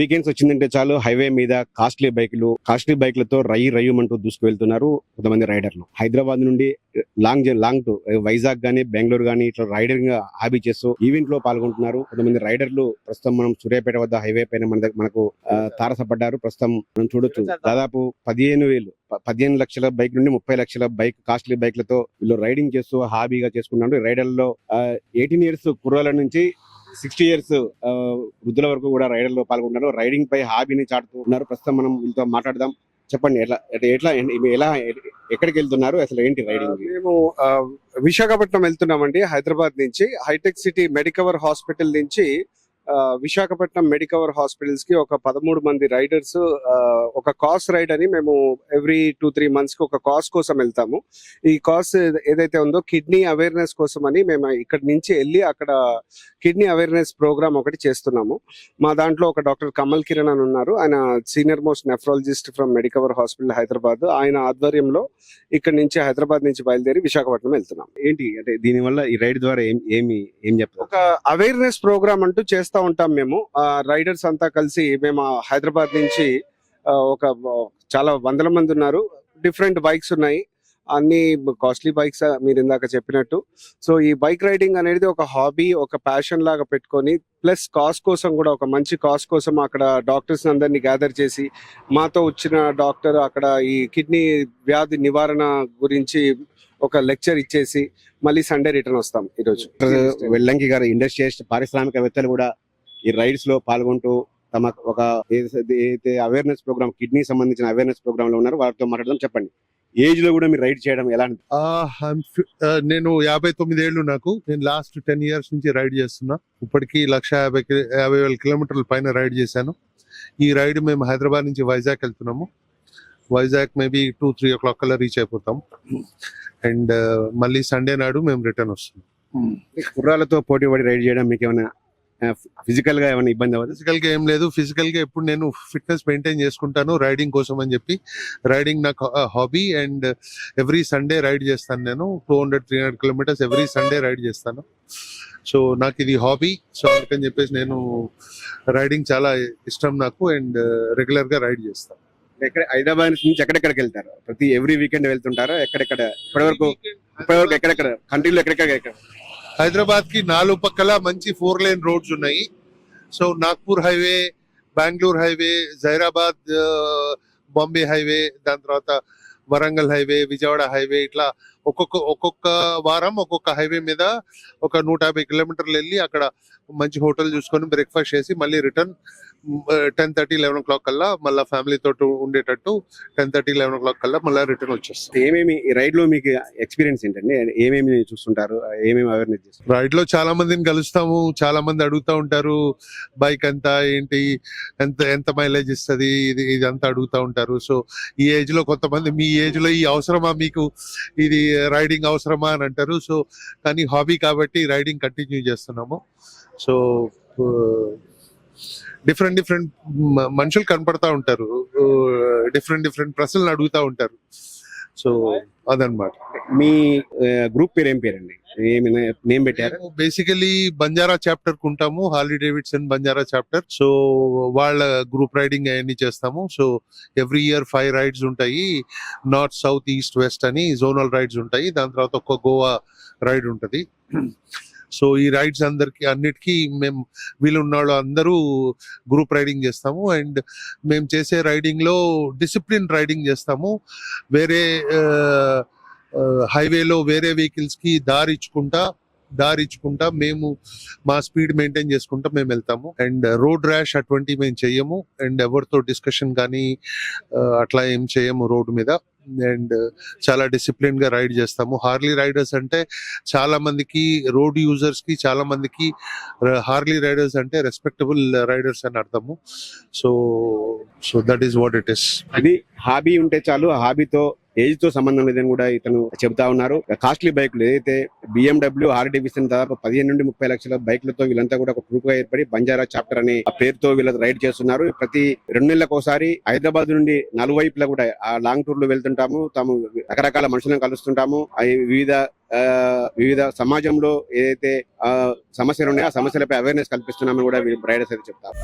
Weekends వచ్చిందంటే చాలు highway మీద కాస్ట్లీ బైక్లు కాస్ట్లీ బైక్లతో రై రయ్యమంటూ దూసుకు వెళ్తున్నారు కొంతమంది రైడర్లు. హైదరాబాద్ నుండి long jour- long to Vizag గానీ బెంగళూరు గానీ ఇట్లా రైడింగ్ హాబీ చేస్తూ ఈవెంట్లో పాల్గొంటున్నారు. కొంతమంది రైడర్లు ప్రస్తుతం మనం సూర్యాపేట వద్ద హైవే పైన మన మనకు తారసపడ్డారు. ప్రస్తుతం మనం చూడొచ్చు. దాదాపు పదిహేను వేలు పదిహేను లక్షల బైక్ నుండి ముప్పై లక్షల బైక్ కాస్ట్లీ బైక్లతో వీళ్ళు రైడింగ్ చేస్తూ హాబీగా చేసుకున్నారు రైడర్లో ఎయిటీన్ ఇయర్స్ కుర్రాల నుంచి సిక్స్టీ ఇయర్స్ వృద్ధుల వరకు కూడా రైడర్లో పాల్గొన్నారు రైడింగ్ పై హాబీని చాటుతూ ఉన్నారు. ప్రస్తుతం మనం వీళ్ళతో మాట్లాడదాం. చెప్పండి ఎట్లా ఎట్లా- ఎలా ఎక్కడికి వెళ్తున్నారు? అసలు ఏంటి రైడింగ్? మేము విశాఖపట్నం వెళ్తున్నామండి హైదరాబాద్ నుంచి. హైటెక్ సిటీ మెడికవర్ హాస్పిటల్ నుంచి విశాఖపట్నం మెడికవర్ హాస్పిటల్స్కి ఒక పదమూడు మంది రైడర్స్ ఒక కాస్ రైడ్ అని మేము ఎవ్రీ టూ త్రీ మంత్స్కి ఒక కాస్ కోసం వెళ్తాము. ఈ కాస్ ఏదైతే ఉందో కిడ్నీ అవేర్నెస్ కోసం అని మేము ఇక్కడ నుంచి వెళ్ళి అక్కడ కిడ్నీ అవేర్నెస్ ప్రోగ్రామ్ ఒకటి చేస్తున్నాము. మా దాంట్లో ఒక డాక్టర్ కమల్ కిరణ్ అని ఉన్నారు. ఆయన senior most nephrologist from Medicover hospital Hyderabad. ఆయన ఆధ్వర్యంలో ఇక్కడ నుంచి హైదరాబాద్ నుంచి బయలుదేరి విశాఖపట్నం వెళ్తున్నాం. ఏంటి? అంటే దీని వల్ల ఈ రైడ్ ద్వారా ఏం ఏమి ఏం చెప్తారు? ఒక అవేర్నెస్ ప్రోగ్రామ్ అంటూ చేస్తా ఉంటాం మేము. రైడర్స్ అంతా కలిసి మేము హైదరాబాద్ నుంచి ఒక చాలా వందల మంది ఉన్నారు. డిఫరెంట్ బైక్స్ ఉన్నాయి. అన్ని కాస్ట్లీ బైక్స్ మీరు ఇందాక చెప్పినట్టు. సో ఈ బైక్ రైడింగ్ అనేది ఒక హాబీ ఒక ప్యాషన్ లాగా పెట్టుకొని ప్లస్ కాస్ కోసం కూడా ఒక మంచి కాస్ కోసం అక్కడ డాక్టర్స్ అందరినీ గ్యాదర్ చేసి మాతో వచ్చిన డాక్టర్ అక్కడ ఈ కిడ్నీ వ్యాధి నివారణ గురించి ఒక లెక్చర్ ఇచ్చేసి మళ్ళీ సండే రిటర్న్ వస్తాం ఈరోజు. వెల్లంకి గారు ఇండస్ట్రియలిస్ట్ పారిశ్రామికవేత్తలు కూడా ఈ రైడ్స్లో పాల్గొంటూ తమ ఒక ఏదైతే అవేర్నెస్ ప్రోగ్రామ్ కిడ్నీ సంబంధించిన అవేర్నెస్ ప్రోగ్రామ్లో ఉన్నారు వారితో మాట్లాడదాం. చెప్పండి. ఏజ్లో కూడా మీరు రైడ్ చేయడం ఎలా నేను యాభై తొమ్మిది ఏళ్ళు నాకు. నేను లాస్ట్ టెన్ ఇయర్స్ నుంచి రైడ్ చేస్తున్నా. ఇప్పటికీ లక్ష యాభై యాభై వేల కిలోమీటర్ల పైన రైడ్ చేశాను. ఈ రైడ్ మేము హైదరాబాద్ నుంచి వైజాగ్ వెళ్తున్నాము. Vizag maybe two three o'clock కల్లా రీచ్ అయిపోతాం. అండ్ మళ్ళీ సండే నాడు మేము రిటర్న్ వస్తున్నాం. కుర్రాలతో పోటీ పడి రైడ్ చేయడం మీకు ఏమైనా ఫిజికల్గా ఏమైనా ఇబ్బంది అవ్వదు? ఫిజికల్గా ఏం లేదు. ఫిజికల్గా ఎప్పుడు నేను ఫిట్నెస్ మెయింటైన్ చేసుకుంటాను. రైడింగ్ కోసం అని చెప్పి. రైడింగ్ నాకు hobby and every Sunday ride చేస్తాను నేను. Two hundred three hundred kilometres every Sunday ride చేస్తాను. సో నాకు ఇది హాబీ సో అందుకని చెప్పేసి నేను రైడింగ్ చాలా ఇష్టం నాకు అండ్ రెగ్యులర్గా రైడ్ చేస్తాను. ఎక్కడ హైదరాబాద్ నుంచి ఎక్కడెక్కడికి వెళ్తారు? ప్రతి ఎవ్రీ వీకెండ్ వెళ్తుంటారా? ఎక్కడెక్కడ? ఇప్పటివరకు ఇప్పటివరకు ఎక్కడెక్కడ? కంట్రీలో ఎక్కడెక్కడ? ఎక్కడ హైదరాబాద్కి నాలుగు పక్కల మంచి ఫోర్ లేన్ రోడ్స్ ఉన్నాయి. So Nagpur highway Bengaluru highway Zaheerabad Bombay highway దాని తర్వాత వరంగల్ హైవే విజయవాడ హైవే ఇట్లా ఒక్కొక్క ఒక్కొక్క వారం ఒక్కొక్క హైవే మీద ఒక నూట యాభై కిలోమీటర్లు వెళ్ళి అక్కడ మంచి హోటల్ చూసుకొని బ్రేక్ఫాస్ట్ చేసి మళ్ళీ return ten thirty eleven o'clock కల్లా మళ్ళీ ఫ్యామిలీ తోటి ఉండేటట్టు ten thirty eleven o'clock కల్లా మళ్ళీ రిటర్న్ వచ్చేస్తాం. ఏమేమి ఈ రైడ్లో మీకు ఎక్స్పీరియన్స్ ఏంటండి? ఏమేమి చూస్తుంటారు? ఏమేమి అవేర్నెస్ చేస్తారు? రైడ్లో చాలా మందిని కలుస్తాము చాలా మంది అడుగుతా ఉంటారు బైక్ ఎంత ఏంటి ఎంత ఎంత మైలేజ్ ఇస్తుంది? ఇది ఇది అంతా అడుగుతా ఉంటారు. సో ఈ ఏజ్లో కొంతమంది మీ ఏజ్లో ఈ అవసరమా మీకు? ఇది రైడింగ్ అవసరమా అని అంటారు. సో కానీ హాబీ కాబట్టి రైడింగ్ కంటిన్యూ చేస్తున్నాము. సో డిఫరెంట్ డిఫరెంట్ మనుషులు కనపడతా ఉంటారు. డిఫరెంట్ డిఫరెంట్ ప్రశ్నలు అడుగుతా ఉంటారు. సో అదనమాట మీ గ్రూప్ పేరు ఏం పేరండి? నేమ్ పెట్టారు? బేసికలీ బంజారా చాప్టర్కు ఉంటాము Harley Davidson Banjara chapter. So వాళ్ళ గ్రూప్ రైడింగ్ అవన్నీ చేస్తాము. So every year five rides ఉంటాయి. నార్త్ సౌత్ ఈస్ట్ వెస్ట్ అని జోనల్ రైడ్స్ ఉంటాయి. దాని తర్వాత ఒక గోవా రైడ్ ఉంటది. సో ఈ రైడ్స్ అందరికి అన్నిటికీ మేము వీళ్ళున్న వాళ్ళు అందరూ గ్రూప్ రైడింగ్ చేస్తాము. అండ్ మేము చేసే రైడింగ్లో డిసిప్లిన్ రైడింగ్ చేస్తాము. వేరే హైవేలో వేరే వెహికల్స్కి దారి ఇచ్చుకుంటా దారిచ్చుకుంటా మేము మా స్పీడ్ మెయింటైన్ చేసుకుంటా మేము వెళ్తాము. అండ్ రోడ్ ర్యాష్ అటువంటి మేము చెయ్యము. అండ్ ఎవరితో డిస్కషన్ కానీ అట్లా ఏం చేయము రోడ్ మీద. అండ్ చాలా డిసిప్లిన్గా రైడ్ చేస్తాము. హార్లీ రైడర్స్ అంటే చాలా మందికి రోడ్ యూజర్స్కి చాలా మందికి హార్లీ రైడర్స్ అంటే రెస్పెక్టబుల్ రైడర్స్ అని అర్థము. So so that is what it is. అది హాబీ ఉంటే చాలు. హాబీతో ఏజ్తో సంబంధం లేదని కూడా ఇతను చెబుతా ఉన్నారు. కాస్ట్లీ బైకులు ఏదైతే బిఎండబ్ల్యూ ఆర్ డివిజన్ దాదాపు పదిహేను నుండి ముప్పై లక్షల బైకులతో వీళ్ళంతా కూడా ఒక గ్రూప్గా ఏర్పడి బంజారా చాప్టర్ అనే పేరుతో వీళ్ళ రైడ్ చేస్తున్నారు. ప్రతి రెండు నెలలకు ఒకసారి హైదరాబాద్ నుండి నలువైపులా కూడా ఆ లాంగ్ టూర్లో వెళ్తుంటాము. తాము రకరకాల మనుషులను కలుస్తుంటాము. అవి వివిధ ఆ, వివిధ సమాజంలో ఏదైతే ఆ, సమస్యలు ఉన్నాయో ఆ సమస్యలపై అవేర్నెస్ కల్పిస్తున్నామని కూడా రైడర్స్ అయితే చెప్తారు.